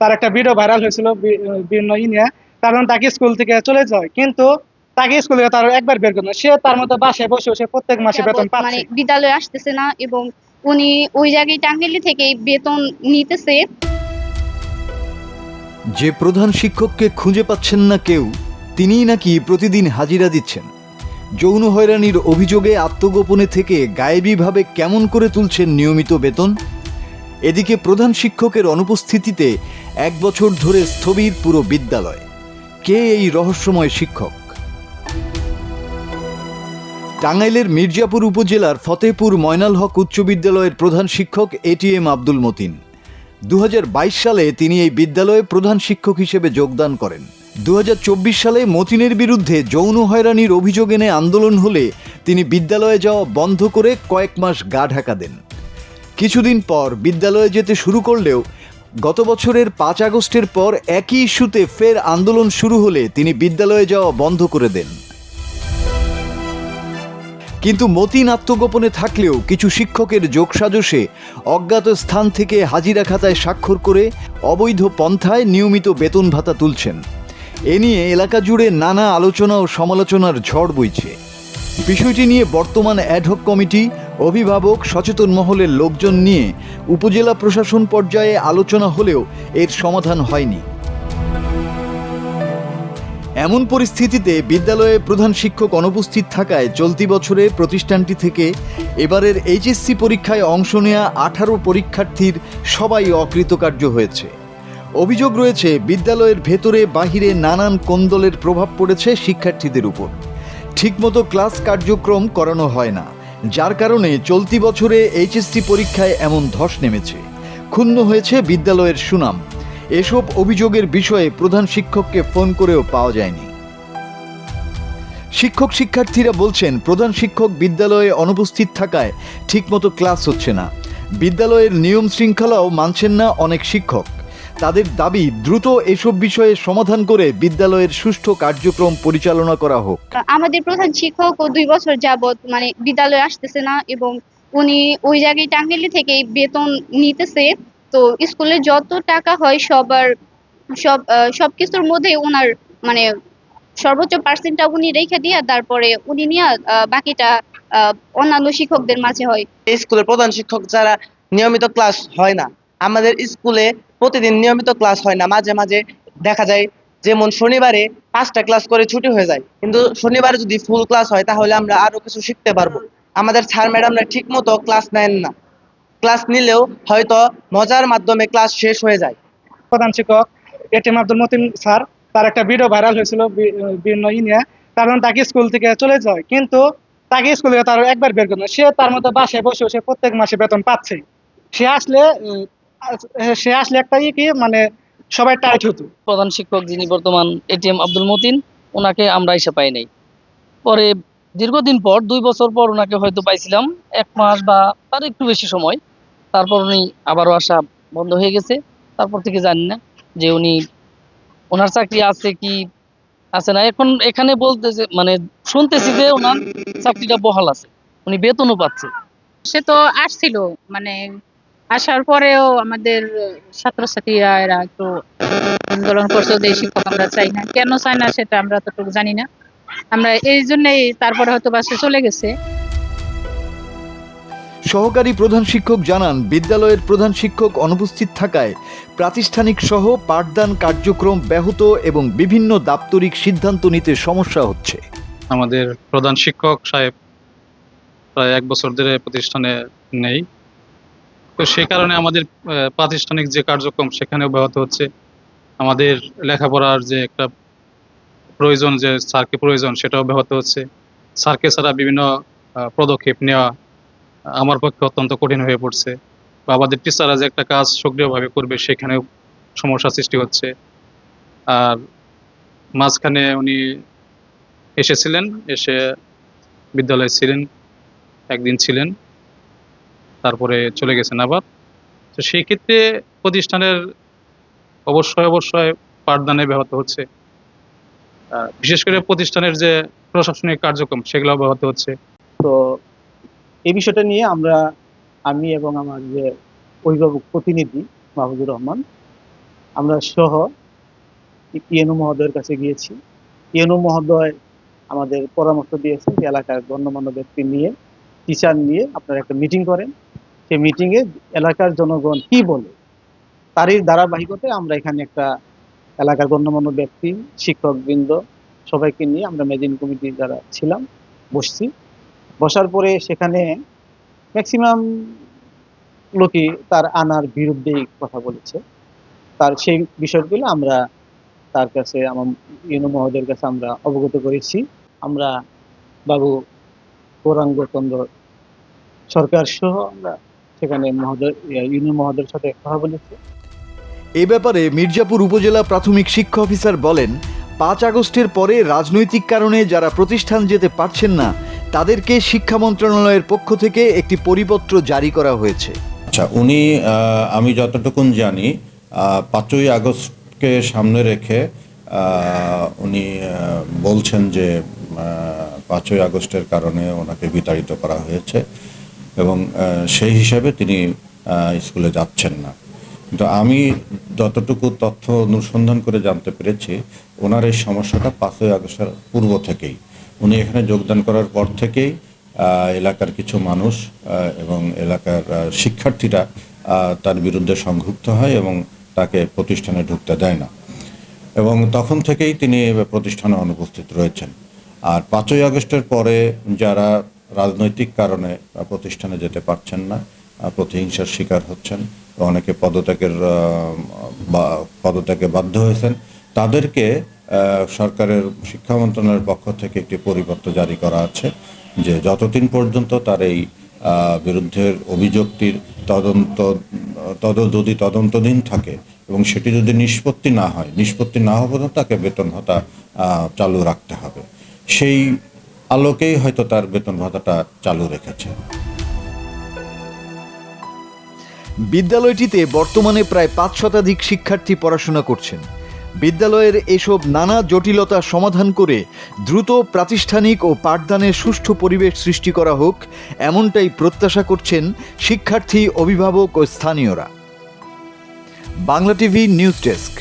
তার একটা video viral হয়েছিল বিভিন্ন ই নিয়ে। কারণ তাকে স্কুল থেকে চলে যায়। কিন্তু তাকে স্কুল থেকে তার একবার বের করে সে তার মতো বাসায় বসে বসে প্রত্যেক মাসে বেতন মানে পাচ্ছে। বিদ্যালয়ে আসতেছে না এবং উনি ওই জায়গায় থেকে বেতন নিতেছে। যে প্রধান শিক্ষককে খুঁজে পাচ্ছেন না কেউ তিনিই নাকি প্রতিদিন হাজিরা দিচ্ছেন। যৌন হয়রানির অভিযোগে আত্মগোপনে থেকে গায়েবীভাবে কেমন করে তুলছেন নিয়মিত বেতন? এদিকে প্রধান শিক্ষকের অনুপস্থিতিতে এক বছর ধরে স্থবির পুরো বিদ্যালয়। কে এই রহস্যময় শিক্ষক? টাঙ্গাইলের মির্জাপুর উপজেলার ফতেপুর ময়নাল হক উচ্চ বিদ্যালয়ের প্রধান শিক্ষক এটিএম আব্দুল মতিন। দু হাজার বাইশ সালে তিনি এই বিদ্যালয়ে প্রধান শিক্ষক হিসেবে যোগদান করেন। দু হাজার চব্বিশ সালে মতিনের বিরুদ্ধে যৌন হয়রানির অভিযোগ এনে আন্দোলন হলে তিনি বিদ্যালয়ে যাওয়া বন্ধ করে কয়েক মাস গা ঢাকা দেন। কিছুদিন পর বিদ্যালয়ে যেতে শুরু করলেও গত বছরের পাঁচ আগস্টের পর একই ইস্যুতে ফের আন্দোলন শুরু হলে তিনি বিদ্যালয়ে যাওয়া বন্ধ করে দেন। কিন্তু মতিন আত্মগোপনে থাকলেও কিছু শিক্ষকের যোগসাজশে অজ্ঞাত স্থান থেকে হাজিরা খাতায় স্বাক্ষর করে অবৈধ পন্থায় নিয়মিত বেতন ভাতা তুলছেন। এ নিয়ে এলাকা জুড়ে নানা আলোচনা ও সমালোচনার ঝড় বইছে। বিষয়টি নিয়ে বর্তমান অ্যাডহক কমিটি অভিভাবক সচেতন মহলের লোকজন নিয়ে উপজেলা প্রশাসন পর্যায়ে আলোচনা হলেও এর সমাধান হয়নি। এমন পরিস্থিতিতে বিদ্যালয়ে প্রধান শিক্ষক অনুপস্থিত থাকায় চলতি বছরে প্রতিষ্ঠানটি থেকে এবারের এইচএসসি পরীক্ষায় অংশ নেওয়া আঠারো পরীক্ষার্থীর সবাই অকৃতকার্য হয়েছে। অভিযোগ রয়েছে, বিদ্যালয়ের ভেতরে বাহিরে নানান কোন্দলের প্রভাব পড়েছে শিক্ষার্থীদের উপর। ঠিকমতো ক্লাস কার্যক্রম করানো হয় না। যার কারণে চলতি বছরে এইচএসসি পরীক্ষায় এমন ধস নেমেছে। ক্ষুণ্ণ হয়েছে বিদ্যালয়ের সুনাম। এসব অভিযোগের বিষয়ে প্রধান শিক্ষককে ফোন করেও পাওয়া যায়নি। শিক্ষক শিক্ষার্থীরা বলছেন, প্রধান শিক্ষক বিদ্যালয়ে অনুপস্থিত থাকায় ঠিকমতো ক্লাস হচ্ছে না। বিদ্যালয়ের নিয়ম শৃঙ্খলাও মানছেন না অনেক শিক্ষক। তাদের দাবি দ্রুত এসব বিষয়ে সমাধান করে বিদ্যালয়ের সুষ্ঠু কার্যক্রম পরিচালনা করা হোক। আমাদের প্রধান শিক্ষক ও দুই বছর যাবত মানে বিদ্যালয়ে আসতেছে না এবং উনি ওই জায়গায় টাঙ্গাইলি থেকে বেতন নিতেছে। তো স্কুলে যত টাকা হয় সবার সব আহ, সবকিছুর মধ্যে ওনার মানে সর্বোচ্চ পার্সেন্টটা উনি রেখে দিয়ে তারপরে উনি নিয়ে আহ, বাকিটা আহ, অন্যান্য শিক্ষকদের মাঝে হয়। স্কুলের প্রধান শিক্ষক যারা নিয়মিত ক্লাস হয় না আমাদের স্কুলে প্রতিদিন নিয়মিত ক্লাস হয় না, মাঝে মাঝে দেখা যায় যেমন শনিবারে পাঁচটা ক্লাস করে ছুটি হয়ে যায়, কিন্তু শনিবারে যদি ফুল ক্লাস হয় তাহলে আমরা আরও কিছু শিখতে পারব। আমাদের স্যার ম্যাডামরা ঠিক মতো ক্লাস নেন না। ক্লাস নিলেও হয়তো মজার মাধ্যমে ক্লাস শেষ হয়ে যায়। প্রধান শিক্ষক এটিএম আব্দুল মতিন স্যার তার একটা ভিডিও ভাইরাল হয়েছিল বিভিন্ন ই নিয়ে। কারণ তাকে স্কুল থেকে চলে যায়, কিন্তু তাকে স্কুল থেকে তার একবার বের করে সে তার মতো বাসায় বসে বসে প্রত্যেক মাসে বেতন পাচ্ছে। সে আসলে সে আসলে একটা ই কি মানে সবাই টাইট হতো। প্রধান শিক্ষক যিনি বর্তমান এটিএম আব্দুল মতিন ওনাকে আমরা এসে পাই নাই। পরে দীর্ঘদিন পর দুই বছর পর ওনাকে হয়তো পাইছিলাম এক মাস বা তার একটু বেশি সময়। তারপর উনি আবারও আসা বন্ধ হয়ে গেছে। তারপর থেকে জানি না যে উনি ওনার চাকরি আছে কি আছে না। এখন এখানে বলতেছে মানে শুনতেছি যে ওনার চাকরিটা বহাল আছে উনি বেতনও পাচ্ছে। সে তো আসছিল মানে আসার পরেও আমাদের ছাত্রছাত্রীরা এরা একটু আন্দোলন করছে যে শিক্ষক আমরা চাই না। কেন চাই না সেটা আমরা ততটুকু জানি না। আমরা এই জন্যই তারপরে হয়তো বাসে চলে গেছে। সহকারী প্রধান শিক্ষক জানান বিদ্যালয়ের প্রধান শিক্ষক অনুপস্থিত থাকায় প্রাতিষ্ঠানিক সহ পাঠদান কার্যক্রম ব্যাহত এবং বিভিন্ন দাপ্তরিক সিদ্ধান্ত নিতে সমস্যা হচ্ছে। আমাদের প্রধান শিক্ষক সাহেব প্রায় এক বছর ধরে প্রতিষ্ঠানে নেই। তো সে কারণে আমাদের প্রাতিষ্ঠানিক যে কার্যক্রম সেখানেও ব্যাহত হচ্ছে। আমাদের লেখাপড়ার যে একটা প্রয়োজন, যে স্যারকে প্রয়োজন, সেটাও ব্যাহত হচ্ছে। স্যারকে ছাড়া বিভিন্ন পদক্ষেপ নেওয়া আমার পক্ষে অত্যন্ত কঠিন হয়ে পড়ছে। বা আমাদের টিচাররা যে একটা কাজ সক্রিয়ভাবে করবে, সেখানেও সমস্যা সৃষ্টি হচ্ছে। আর মাঝখানে উনি এসেছিলেন, এসে বিদ্যালয়ে ছিলেন, একদিন ছিলেন। তারপরে চলে গেছেন আবার। তো সেই ক্ষেত্রে প্রতিষ্ঠানের অবশ্যই অবশ্যই পাঠদানে ব্যাহত হচ্ছে। বিশেষ করে প্রতিষ্ঠানের যে প্রশাসনিক কার্যক্রম, সেগুলো ব্যাহত হচ্ছে। তো এই বিষয়টা নিয়ে আমরা, আমি এবং আমার যে অভিভাবক প্রতিনিধি মাহবুবুর রহমান, আমরা সহ ইয়েনু মহোদয়ের কাছে গিয়েছি। ইয়েনু মহোদয় আমাদের পরামর্শ দিয়েছেন এলাকার গণ্যমান্য ব্যক্তি নিয়ে, টিচার নিয়ে আপনারা একটা মিটিং করেন। সেই মিটিংয়ে এলাকার জনগণ কি বলে? তারই ধারাবাহিকতায় আমরা এখানে একটা এলাকার গণ্যমান্য ব্যক্তি, শিক্ষকবৃন্দ সবাইকে নিয়ে আমরা মেদিনী কমিটি যারা ছিলাম, বসছি। বসার পরে সেখানে ম্যাক্সিমাম লোকই তার আনার বিরুদ্ধেই কথা বলেছে। তার সেই বিষয়গুলো আমরা তার কাছে, আমার ইউনো মহোদয়ের কাছে আমরা অবগত করেছি। আমরা বাবু গৌরাঙ্গ চন্দ্র সরকার সহ আমরা সেখানে মহোদয় ইউনিয়ন মহোদয়ের সাথে কথা বলেছি এ ব্যাপারে মির্জাপুর উপজেলা প্রাথমিক শিক্ষা অফিসার বলেন পাঁচ আগস্টের পরে রাজনৈতিক কারণে যারা প্রতিষ্ঠান যেতে পারছেন না তাদেরকে শিক্ষা মন্ত্রণালয়ের পক্ষ থেকে একটি পরিপত্র জারি করা হয়েছে। আচ্ছা উনি আমি যতটুকুন জানি পাঁচই আগস্টকে সামনে রেখে উনি বলছেন যে পাঁচই আগস্টের কারণে ওনাকে বিতাড়িত করা হয়েছে। এবং সেই হিসাবে তিনি স্কুলে যাচ্ছেন না। কিন্তু আমি যতটুকু তথ্য অনুসন্ধান করে জানতে পেরেছি, ওনার এই সমস্যাটা পাঁচই আগস্টের পূর্ব থেকেই। উনি এখানে যোগদান করার পর থেকেই এলাকার কিছু মানুষ এবং এলাকার শিক্ষার্থীরা তার বিরুদ্ধে সংযুক্ত হয় এবং তাকে প্রতিষ্ঠানে ঢুকতে দেয় না। এবং তখন থেকেই তিনি প্রতিষ্ঠানে অনুপস্থিত রয়েছেন। আর পাঁচই আগস্টের পরে যারা রাজনৈতিক কারণে প্রতিষ্ঠানে যেতে পারছেন না প্রতিহিংসার শিকার হচ্ছেন অনেকে পদত্যাগের পদত্যাগে বাধ্য হয়েছেন। তাদেরকে সরকারের শিক্ষা মন্ত্রণালয়ের পক্ষ থেকে একটি পরিপত্র জারি করা আছে যে যতদিন পর্যন্ত তার এই বিরুদ্ধের অভিযোগটির তদন্ত তদ যদি তদন্তধীন থাকে এবং সেটি যদি নিষ্পত্তি না হয়, নিষ্পত্তি না হওয়া পর্যন্ত তাকে বেতন ভাতা চালু রাখতে হবে। সেই আলোকেই হয়তো তার বেতন ভাতাটা চালু রেখেছে। বিদ্যালয়টিতে বর্তমানে প্রায় পাঁচ শতাধিক শিক্ষার্থী পড়াশোনা করছেন। বিদ্যালয়ের এসব নানা জটিলতা সমাধান করে দ্রুত প্রাতিষ্ঠানিক ও পাঠদানের সুষ্ঠু পরিবেশ সৃষ্টি করা হোক, এমনটাই প্রত্যাশা করছেন শিক্ষার্থী, অভিভাবক ও স্থানীয়রা। Bangla TV news desk.